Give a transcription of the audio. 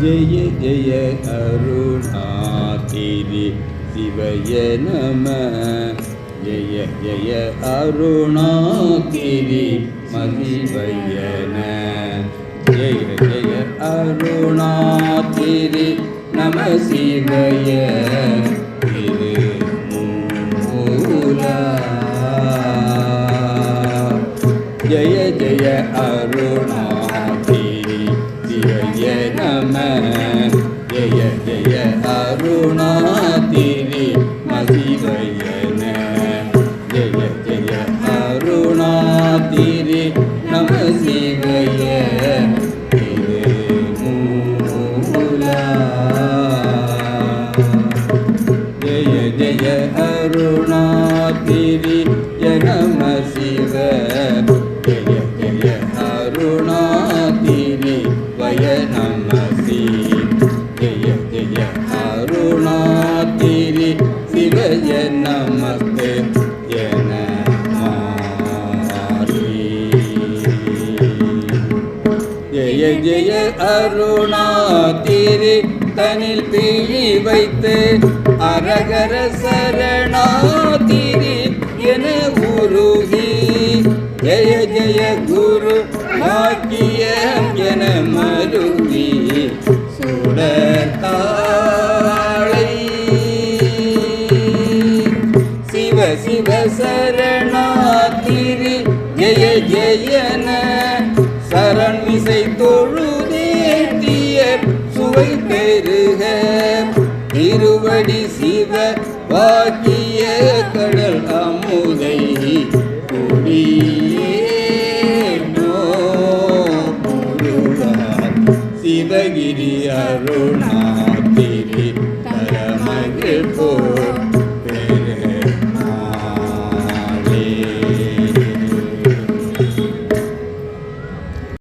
ஜெய ஜெய அருணாதிரி சிவய நம. ஜெய ஜெய அருணாதிரி மதிவயன ஜெய ஜெய அருணாதிரி நம சிவய. திரு மூலா ஜய ஜய அருணா. ஜய ஜய அருணாதிரி மதிவயன ஜய ஜய அருணாதிரி நம சிவய ஜய ஜய அருணாதிரி நம சிவ சிவய என ஜெய ஜெய அருணாதிரி தனில் பிழி வைத்து அரகர சரணாதிரி சிவ சரணாத்திரி. ஜெய ஜெயன. சரண் இசை தொழுதேத்திய சுவை பெருக. திருவடி சிவ வாக்கிய கடல் அமுதை சிவகிரி அருணாத்திரி. தரமகிழ் போ